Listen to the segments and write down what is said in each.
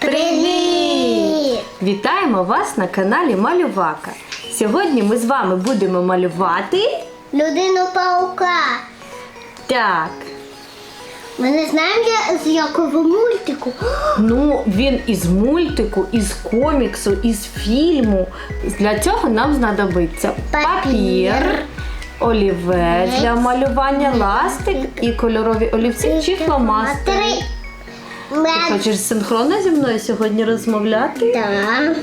Привіт! Вітаємо вас на каналі Малювака. Сьогодні ми з вами будемо малювати. Людину паука. Так, Ми не знаємо я- з якого мультику. ну він із мультику, із коміксу, із фільму. Для цього нам знадобиться Папір. папір, олівець для малювання, ластик і кольорові олівці чи фломастери. Ти хочеш синхронно зі мною сьогодні розмовляти? Так.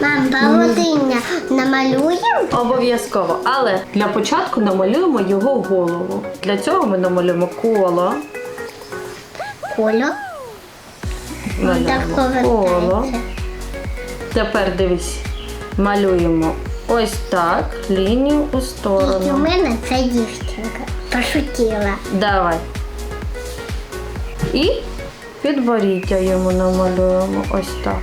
Мам, павутиння намалюємо? Обов'язково. Але для початку намалюємо його голову. Для цього ми намалюємо коло. Коло. Малюємо Так коло. Тепер дивись, малюємо ось так лінію у сторону. І у мене це дівчинка. Пошутила. Давай. І підборіддя йому намалюємо ось так.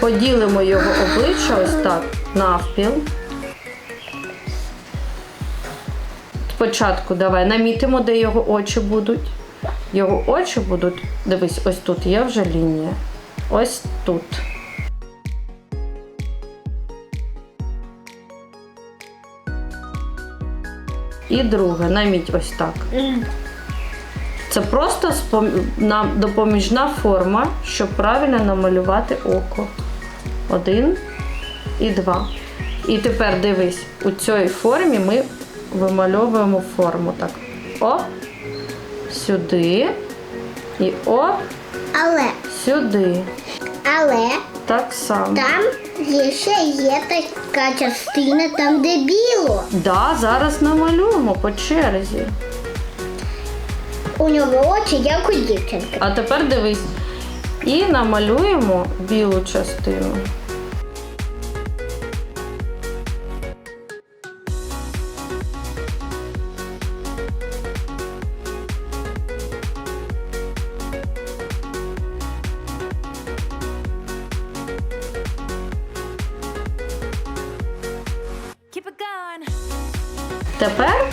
Поділимо його обличчя ось так навпіл. Спочатку давай намітимо, де його очі будуть. Його очі будуть. Дивись, ось тут є вже лінія. Ось тут. І друге, наміть ось так. Це просто допоміжна форма, щоб правильно намалювати око. Один і два. І тепер дивись, у цій формі ми вимальовуємо форму. Так. Оп, сюди. І оп, Але, сюди. але Так само. там є ще є така частина, там де біло. Да, зараз намалюємо по черзі. У нього очі, як у дівчинки. А тепер дивись. І намалюємо білу частину. Тепер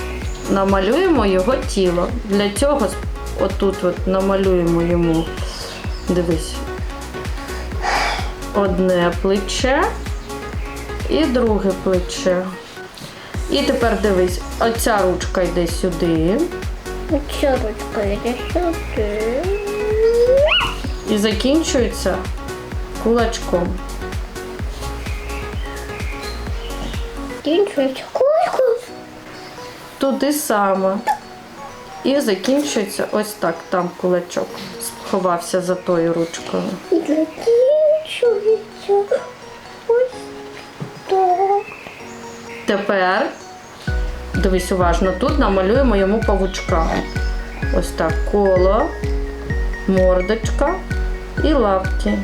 намалюємо його тіло. Для цього отут от намалюємо йому, дивись, одне плече і друге плече. І тепер дивись, оця ручка йде сюди Оця ручка йде сюди. і закінчується кулачком. Кінчується кульку. Туди саме. І закінчується ось так. Там кулачок сховався за тою ручкою. І закінчується ось так. Тепер, дивись уважно, тут намалюємо йому павучка. Ось так, коло, мордочка і лапки.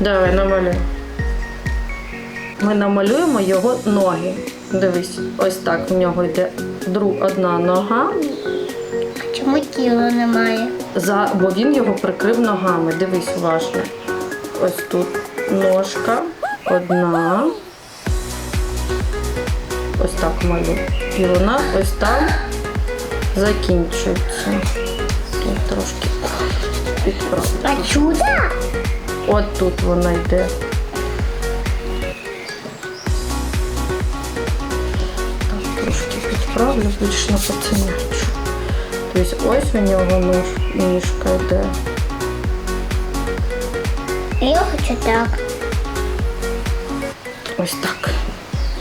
Давай намалюй. Ми намалюємо його ноги. Дивись, ось так в нього йде друг, одна нога, Чому тіла немає? за, бо він його прикрив ногами. Дивись уважно. Ось тут ножка, одна. Ось так малю. І вона ось там закінчується. Тут трошки підправлю. А чудо? От тут вона йде. Більш на пацанячу. Тобто ось у нього нож, ніжка йде. Я хочу так. Ось так.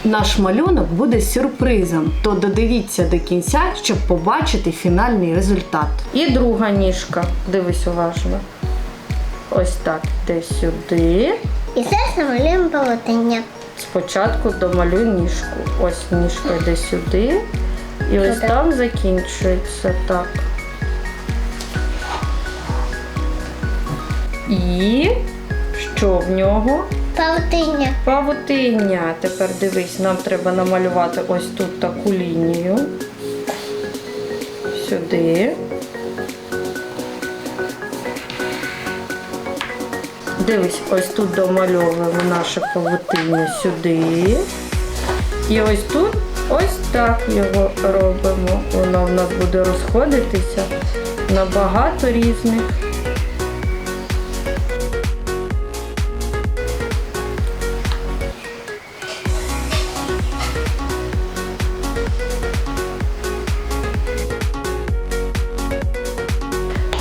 Наш малюнок буде сюрпризом, то додивіться до кінця, щоб побачити фінальний результат. І друга ніжка. Дивись уважно. Ось так, йде сюди. І зараз намалюємо павутиння. Спочатку домалюй ніжку. Ось ніжка йде сюди. І ось Сюди. там закінчується так. І що в нього? Павутиння. Павутиння. Тепер дивись, нам треба намалювати ось тут таку лінію. Сюди. Дивись, ось тут домальовуємо наше павутиння сюди. І ось тут ось так його робимо. Воно в нас буде розходитися на багато різних.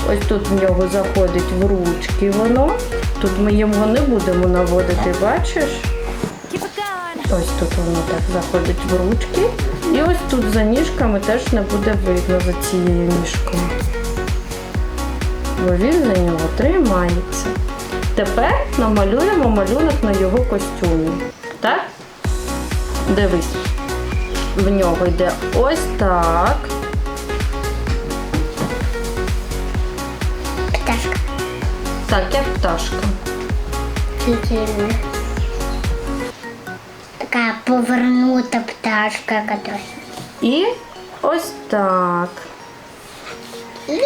Ось тут в нього заходить в ручки воно. Тут ми його не будемо наводити, бачиш? Ось тут воно так заходить в ручки. І ось тут за ніжками теж не буде видно за цією ніжкою. Бо він за нього тримається. Тепер намалюємо малюнок на його костюмі. Так? Дивись. В нього йде ось так. Так, як пташка. Прикольно. Такая повернута пташка, которая. І ось так. І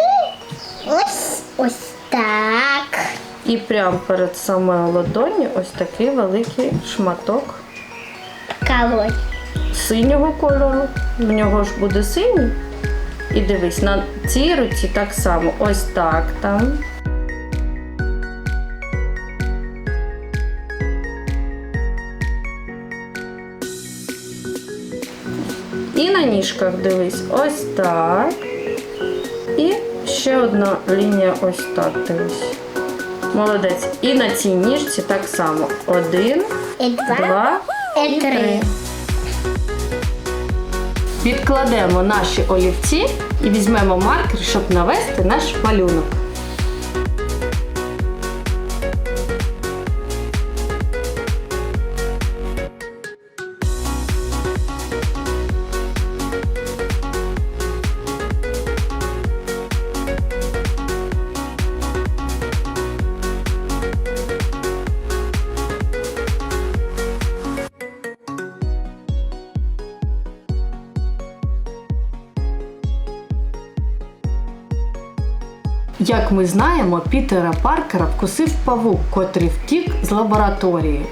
ось ось так. І прямо перед самою ладонью ось такий великий шматок Колонь. синього кольору. В нього ж буде синій. І дивись, на цій руці так само. Ось так там. І на ніжках дивись, ось так. І ще одна лінія ось так дивись. Молодець. І на цій ніжці так само. Один, І два. два І три. Відкладемо наші олівці і візьмемо маркер, щоб навести наш малюнок. Як ми знаємо, Пітера Паркера вкусив павук, котрий втік з лабораторії.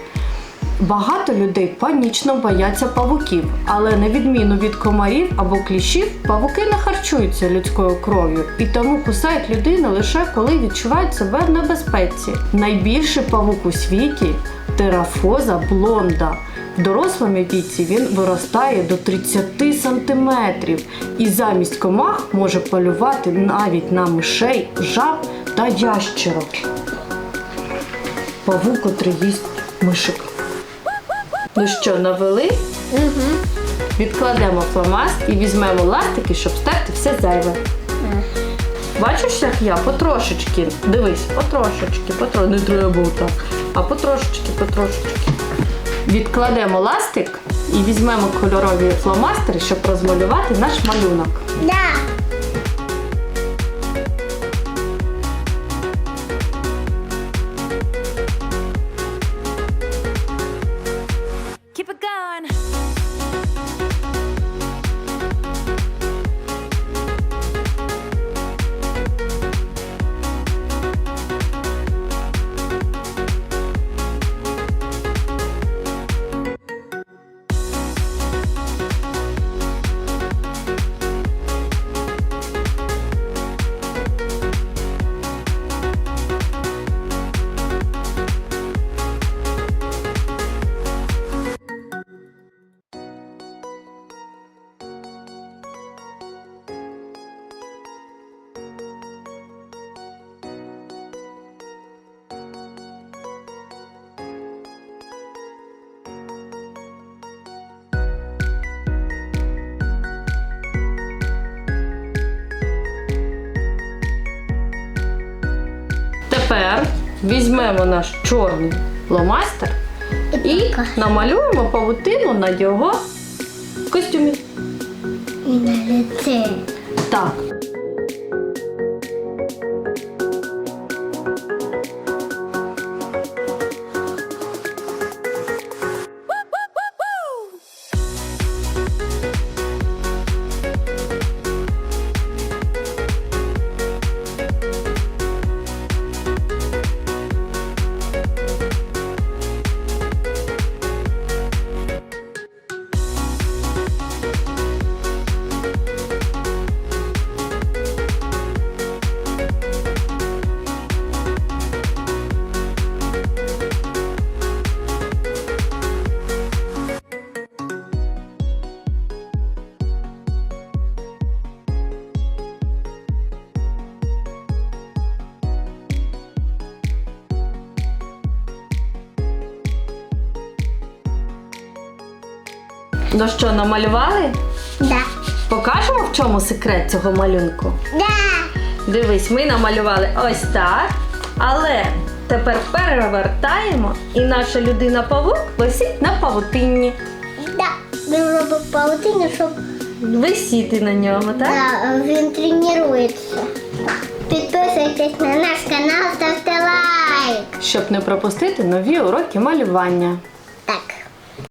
Багато людей панічно бояться павуків, але на відміну від комарів або кліщів, павуки не харчуються людською кров'ю і тому кусають людину лише коли відчувають себе в небезпеці. Найбільший павук у світі терафоза блонда. В дорослому віці він виростає до 30 сантиметрів і замість комах може полювати навіть на мишей, жаб та ящерок. Павук, котрий їсть мишок. Ну що, навели? Угу. Відкладемо фломаст і візьмемо ластики, щоб стерти все зайве. Бачиш, як я потрошечки, дивись, потрошечки, потро... не треба так, а потрошечки, потрошечки. Відкладемо ластик і візьмемо кольорові фломастери, щоб розмалювати наш малюнок. Да. Тепер візьмемо наш чорний ломастер і намалюємо павутину на його костюмі. І на лице. Так. Ну що, намалювали? Да. Покажемо, в чому секрет цього малюнку. Да. Дивись, ми намалювали ось так. Але тепер перевертаємо, і наша людина-павук висить на павутинні. Да. Він робить паутину, щоб Висіти на ньому, так? да, він тренується. Підписуйтесь на наш канал, ставте лайк. Щоб не пропустити нові уроки малювання. Так.